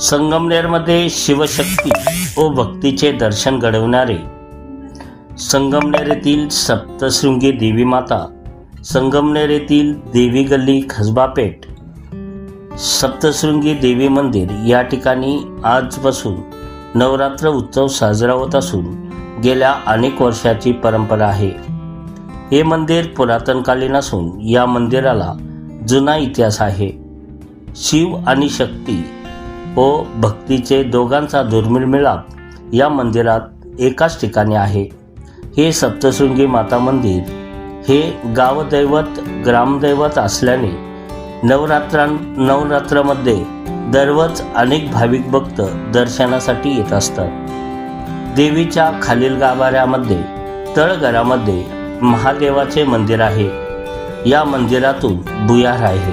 संगमनेरमध्ये शिवशक्ती व भक्तीचे दर्शन घडवणारे संगमनेर येथील सप्तशृंगी देवी माता संगमनेर येथील देवी गल्ली खसबापेठ सप्तशृंगी देवी मंदिर या ठिकाणी आजपासून नवरात्र उत्सव साजरा होत असून गेल्या अनेक वर्षाची परंपरा आहे. हे मंदिर पुरातनकालीन असून या मंदिराला जुना इतिहास आहे. शिव आणि शक्ती व भक्तीचे दोघांचा दुर्मिळ मिळाप या मंदिरात एकाच ठिकाणी आहे. हे सप्तशृंगी माता मंदिर हे गावदैवत ग्रामदैवत असल्याने नवरात्रां नवरात्रामध्ये दररोज अनेक भाविक भक्त दर्शनासाठी येत असतात. देवीच्या खालील गाभाऱ्यामध्ये तळघरामध्ये महादेवाचे मंदिर आहे. या मंदिरातून भुयार आहे.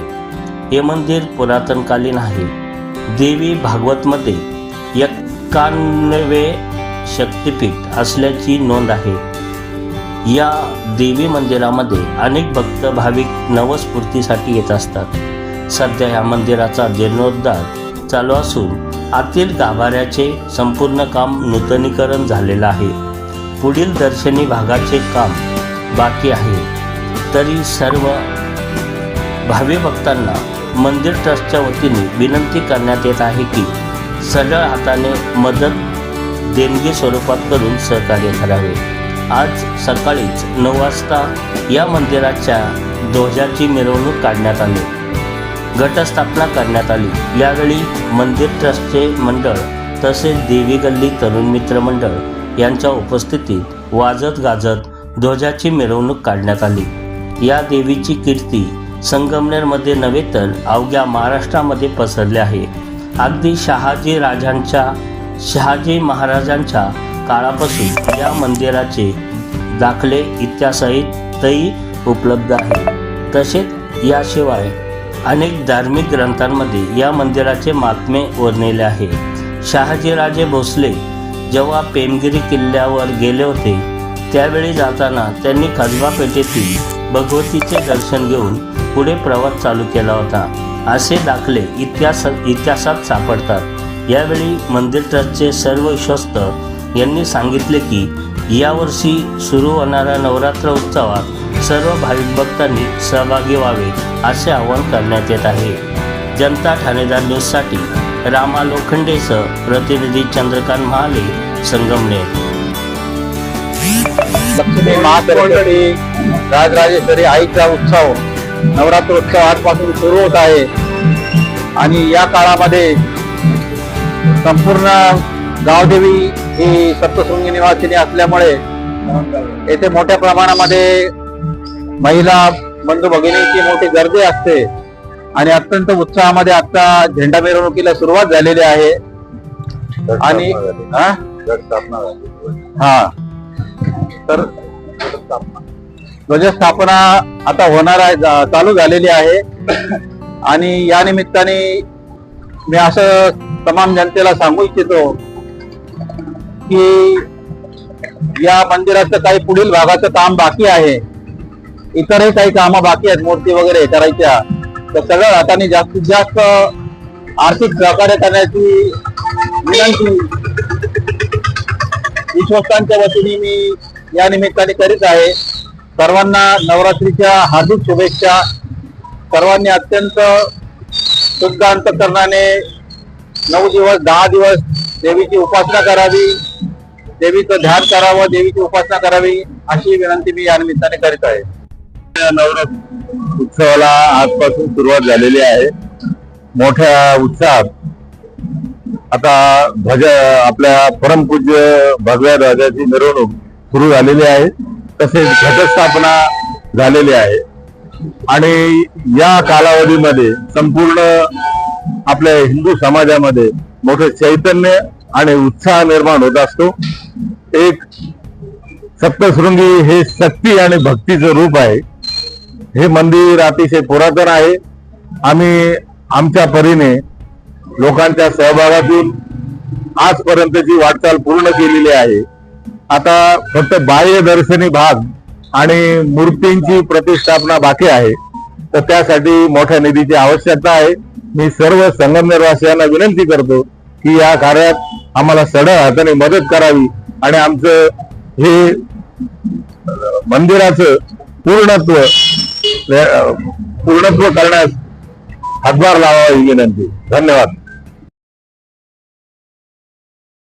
हे मंदिर पुरातनकालीन आहे. देवी भागवतमध्ये एकानवे शक्तिपीठ असल्याची नोंद आहे. या देवी मंदिरामध्ये अनेक भक्त भाविक नवस्फूर्तीसाठी येत असतात. सध्या या मंदिराचा जीर्णोद्धार चालू असून आतील गाभाऱ्याचे संपूर्ण काम नूतनीकरण झालेलं आहे. पुढील दर्शनी भागाचे काम बाकी आहे. तरी सर्व भावी भक्तांना मंदिर ट्रस्टच्या वतीने विनंती करण्यात येत आहे की सरळ हाताने मदत देणगी स्वरूपात करून सहकार्य करावे. आज सकाळीच नऊ वाजता या मंदिराच्या ध्वजाची मिरवणूक काढण्यात आली. घटस्थापना करण्यात आली. यावेळी मंदिर ट्रस्टचे मंडळ तसेच देवी गल्ली तरुण मित्र मंडळ यांच्या उपस्थितीत वाजत गाजत ध्वजाची मिरवणूक काढण्यात आली. या देवीची कीर्ती संगमनेरमध्ये नव्हे तर अवघ्या महाराष्ट्रामध्ये पसरले आहे. अगदी शहाजी राजांच्या शहाजी महाराजांच्या काळापासून या मंदिराचे दाखले इतिहासाहितही उपलब्ध आहे. तसेच याशिवाय अनेक धार्मिक ग्रंथांमध्ये या मंदिराचे महात्मे वर्णिले आहे. शहाजीराजे भोसले जेव्हा पेमगिरी किल्ल्यावर गेले होते त्यावेळी जाताना त्यांनी कसबा पेठेतील भगवतीचे दर्शन घेऊन पुढे प्रवास चालू केला होता. असे दाखले इतिहास इतिहासात सापडतात. यावेळी मंदिर ट्रस्टचे सर्व विश्वस्त यांनी सांगितले की यावर्षी सुरू होणाऱ्या नवरात्र उत्सवात सर्व भाविक भक्तांनी सहभागी व्हावे असे आवाहन करण्यात येत आहे. जनता ठाणेदार न्यूजसाठी रामा लोखंडेसह प्रतिनिधी चंद्रकांत महाले संगमनेर. लक्ष्मी महासरस्वती राजराजेश्वरी आईचा उत्सव. नवरात्र उत्सव आजपासून सुरू होत आहे. आणि या काळामध्ये संपूर्ण गावदेवी ही सप्तशृंगी निवासिनी असल्यामुळे येथे मोठ्या प्रमाणामध्ये महिला बंधू भगिनींची मोठी गर्दी असते. आणि अत्यंत उत्साहामध्ये आता झेंडा मिरवणुकीला सुरुवात झालेली आहे. आणि हा? हा. तर ध्वजस्थापना आता होणार आहे चालू झालेली आहे. आणि या निमित्ताने मी असं तमाम जनतेला सांगू इच्छितो की या मंदिराचं काही पुढील भागाचं काम बाकी आहे. इतरही काही कामं बाकी आहेत मूर्ती वगैरे करायच्या. तर सगळ्या हाताने जास्तीत जास्त आर्थिक सहकार्य करण्याची विनंती विश्वस्तांच्या वतीने मी या निमित्ताने करीत आहे. सर्वांना नवरात्रीच्या हार्दिक शुभेच्छा. सर्वांनी अत्यंत शुद्ध अंतकरणाने नऊ दिवस दहा दिवस देवीची उपासना करावी. देवीचं ध्यान करावं देवीची उपासना करावी अशी विनंती मी या निमित्ताने करीत आहे. नवरात्र उत्सवाला आजपासून सुरुवात झालेली आहे. मोठ्या उत्साहात. आता ध्वज आपल्या परमपूज्य भगव्या ध्वजाची मिरवणूक सुरू झालेली आहे. तसेच घटस्थापना झालेली आहे. आणि या कालावधीमध्ये संपूर्ण आपल्या हिंदू समाजामध्ये मोठं चैतन्य आणि उत्साह निर्माण होत असतो. एक सप्तशृंगी हे शक्ती आणि भक्तीचं रूप आहे. हे मंदिर अतिशय पुरातन आहे. आम्ही आमच्या परीने लोकांच्या सहभागातून आजपर्यंतची वाटचाल पूर्ण केलेली आहे. आता फक्त बाह्य दर्शनी भाग आणि मूर्तींची प्रतिष्ठापना बाकी आहे. तर त्यासाठी मोठ्या निधीची आवश्यकता आहे. मी सर्व संगमनेरवासियांना विनंती करतो की या कार्यात आम्हाला सड हाताने मदत करावी आणि आमचं हे मंदिराचं पूर्णत्व पूर्णत्व करण्यास हातभार लावावी विनंती. धन्यवाद.